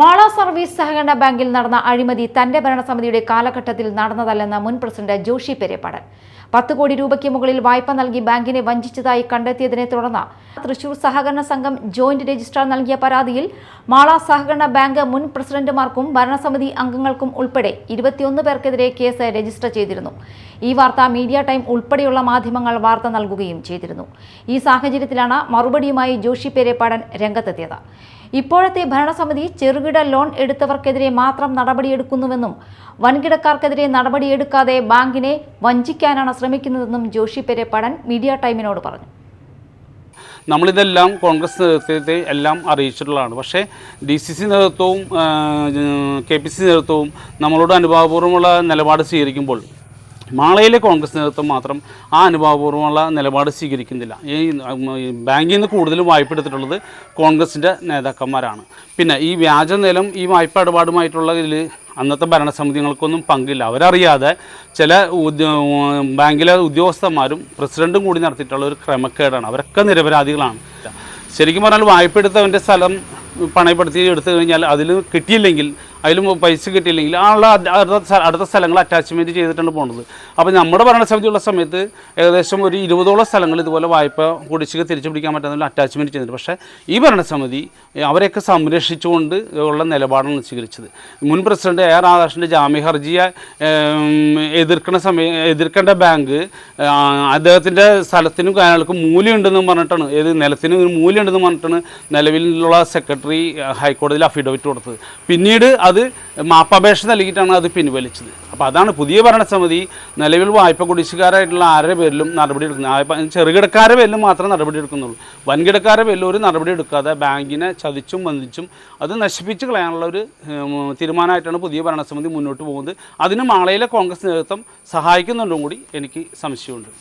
Mala service സഹകരണ ബാങ്കിൽ നടന്ന അഴിമതി തന്റെ ഭരണസമിതിയുടെ കാലഘട്ടത്തിൽ നടന്നതല്ലെന്ന് മുൻ പ്രസിഡന്റ് ജോഷി പെരേപ്പാടൻ പത്ത് കോടി രൂപയ്ക്ക് മുകളിൽ വായ്പ നൽകി ബാങ്കിനെ വഞ്ചിച്ചതായി കണ്ടെത്തിയതിനെ തുടർന്ന് തൃശൂർ സഹകരണ സംഘം ജോയിന്റ് രജിസ്ട്രാർ നൽകിയ പരാതിയിൽ മാള സഹകരണ ബാങ്ക് മുൻ പ്രസിഡന്റുമാർക്കും ഭരണസമിതി അംഗങ്ങൾക്കും ഉൾപ്പെടെ ഇരുപത്തിയൊന്ന് പേർക്കെതിരെ കേസ് രജിസ്റ്റർ ചെയ്തിരുന്നു. ഈ വാർത്ത മീഡിയ ടൈം ഉൾപ്പെടെയുള്ള മാധ്യമങ്ങൾ വാർത്ത നൽകുകയും ചെയ്തിരുന്നു. ഈ സാഹചര്യത്തിലാണ് മറുപടിയുമായി ജോഷി പെരേപ്പാടൻ രംഗത്തെത്തിയത്. ഇപ്പോഴത്തെ ഭരണസമിതി ചെറുകിട ലോൺ എടുത്തവർക്കെതിരെ മാത്രം നടപടിയെടുക്കുന്നുവെന്നും വൻകിടക്കാർക്കെതിരെ നടപടിയെടുക്കാതെ ബാങ്കിനെ വഞ്ചിക്കാനാണ് ശ്രമിക്കുന്നതെന്നും ജോഷി പെരേപ്പടൻ മീഡിയ ടൈമിനോട് പറഞ്ഞു. നമ്മളിതെല്ലാം കോൺഗ്രസ് നേതൃത്വത്തെ എല്ലാം അറിയിച്ചിട്ടുള്ളതാണ്. പക്ഷേ ഡി സി സി നേതൃത്വവും കെ പി സി നേതൃത്വവും നമ്മളോട് അനുഭാവപൂർവമുള്ള നിലപാട് സ്വീകരിക്കുമ്പോൾ മാളയിലെ കോൺഗ്രസ് നേതൃത്വം മാത്രം ആ അനുഭാവപൂർവമുള്ള നിലപാട് സ്വീകരിക്കുന്നില്ല. ഈ ബാങ്കിൽ നിന്ന് കൂടുതലും വായ്പ എടുത്തിട്ടുള്ളത് കോൺഗ്രസിന്റെ നേതാക്കന്മാരാണ്. പിന്നെ ഈ വ്യാജ നിലം ഈ വായ്പ ഇടപാടുമായിട്ടുള്ള ഇതിൽ അന്നത്തെ ഭരണസമിതികൾക്കൊന്നും പങ്കില്ല. അവരറിയാതെ ചില ബാങ്കിലെ ഉദ്യോഗസ്ഥന്മാരും പ്രസിഡന്റും കൂടി നടത്തിയിട്ടുള്ള ഒരു ക്രമക്കേടാണ്. അവരൊക്കെ നിരപരാധികളാണ്. ശരിക്കും പറഞ്ഞാൽ വായ്പ എടുത്തവന്റെ സ്ഥലം പണയപ്പെടുത്തി എടുത്തു കഴിഞ്ഞാൽ അതിൽ കിട്ടിയില്ലെങ്കിൽ അതിലും പൈസ കിട്ടിയില്ലെങ്കിൽ ആ അടുത്ത അടുത്ത സ്ഥലങ്ങൾ അറ്റാച്ച്മെന്റ് ചെയ്തിട്ടാണ് പോകുന്നത് അപ്പോൾ നമ്മുടെ ഭരണസമിതിയുള്ള സമയത്ത് ഏകദേശം ഒരു ഇരുപതോളം സ്ഥലങ്ങൾ ഇതുപോലെ വായ്പ കുടിശ്ശിക തിരിച്ചു പിടിക്കാൻ പറ്റാത്ത അറ്റാച്ച്മെന്റ് ചെയ്തിട്ടുണ്ട്. പക്ഷേ ഈ ഭരണസമിതി അവരെയൊക്കെ സംരക്ഷിച്ചുകൊണ്ട് ഉള്ള നിലപാടാണ് സ്വീകരിച്ചത്. മുൻ പ്രസിഡന്റ് എ രാധാകൃഷ്ണന്റെ ജാമ്യ ഹർജിയെ എതിർക്കുന്ന സമയം എതിർക്കേണ്ട ബാങ്ക് അദ്ദേഹത്തിന്റെ സ്ഥലത്തിനും കാര്യങ്ങൾക്കും മൂല്യമുണ്ടെന്ന് പറഞ്ഞിട്ടാണ് ഏത് നിലത്തിനും മൂല്യമുണ്ടെന്ന് പറഞ്ഞിട്ടാണ് നിലവിലുള്ള സെക്രട്ടറി ഹൈക്കോടതിയിൽ അഫിഡവിറ്റ് കൊടുത്തത്. പിന്നീട് അത് മാപ്പപേക്ഷ നൽകിയിട്ടാണ് അത് പിൻവലിച്ചത്. അപ്പോൾ അതാണ് പുതിയ ഭരണസമിതി നിലവിൽ വായ്പ കുടിശ്ശിക്കാരായിട്ടുള്ള ആരുടെ പേരിലും നടപടി എടുക്കുന്നത് ചെറുകിടക്കാരുടെ പേരിലും മാത്രമേ നടപടി എടുക്കുന്നുള്ളൂ. വൻകിടക്കാരുടെ പേരിൽ ഒരു നടപടി എടുക്കാതെ ബാങ്കിനെ ചതിച്ചും വന്ദിച്ചും അത് നശിപ്പിച്ച് കളയാനുള്ള ഒരു തീരുമാനമായിട്ടാണ് പുതിയ ഭരണസമിതി മുന്നോട്ട് പോകുന്നത്. അതിന് മാളയിലെ കോൺഗ്രസ് നേതൃത്വം സഹായിക്കുന്നുണ്ടും കൂടി എനിക്ക് സംശയമുണ്ട്.